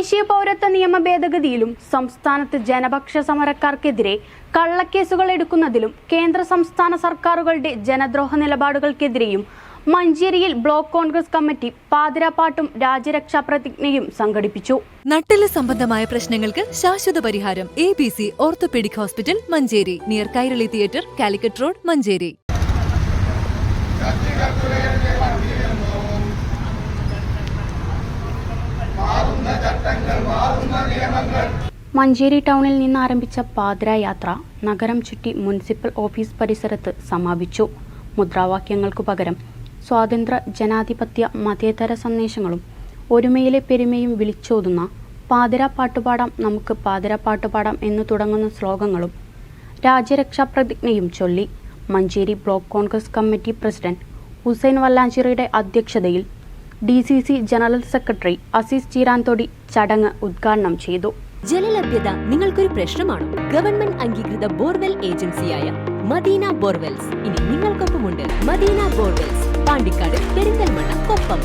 ദേശീയ പൗരത്വ നിയമ ഭേദഗതിയിലും സംസ്ഥാനത്ത് ജനപക്ഷ സമരക്കാർക്കെതിരെ കള്ളക്കേസുകൾ എടുക്കുന്നതിലും കേന്ദ്ര സംസ്ഥാന സർക്കാരുകളുടെ ജനദ്രോഹ നിലപാടുകൾക്കെതിരെയും മഞ്ചേരിയിൽ ബ്ലോക്ക് കോൺഗ്രസ് കമ്മിറ്റി പാതിരാപ്പാട്ടും രാജ്യരക്ഷാ പ്രതിജ്ഞയും സംഘടിപ്പിച്ചു. നട്ടെല്ല് സംബന്ധമായ പ്രശ്നങ്ങൾക്ക് ശാശ്വത പരിഹാരം A B C orthopaedic hospital Manjeri. Near Kairali theatre Calicut road Manjeri. Manjeri ടൗണിൽ നിന്ന് ആരംഭിച്ച പാതിരായാത്ര നഗരം ചുറ്റി മുനിസിപ്പൽ ഓഫീസ് പരിസരത്ത് സമാപിച്ചു. മുദ്രാവാക്യങ്ങൾക്കു പകരം സ്വാതന്ത്ര്യ ജനാധിപത്യ മതേതര സന്ദേശങ്ങളും ഒരുമയിലെ പെരുമയും വിളിച്ചോതുന്ന പാതിര പാട്ടുപാടാം നമുക്ക് പാതിര പാട്ടുപാടാം എന്ന് തുടങ്ങുന്ന ശ്ലോകങ്ങളും രാജ്യരക്ഷാ പ്രതിജ്ഞയും ചൊല്ലി. Manjeri block Congress committee president Hussain വല്ലാഞ്ചിറയുടെ അധ്യക്ഷതയിൽ D general secretary Azeez Cheeranthodi ചടങ്ങ് ഉദ്ഘാടനം ചെയ്തു. ജലലഭ്യത നിങ്ങൾക്കൊരു പ്രശ്നമാണോ? ഗവൺമെന്റ് അംഗീകൃത ബോർവെൽ ഏജൻസിയായ മദീന ബോർവെൽസ്. ഇനി നിങ്ങൾക്കൊപ്പമുണ്ട് മദീന ബോർവെൽസ്. പാണ്ടിക്കാട് പെരിന്തൽമണ്ണ കൊപ്പം.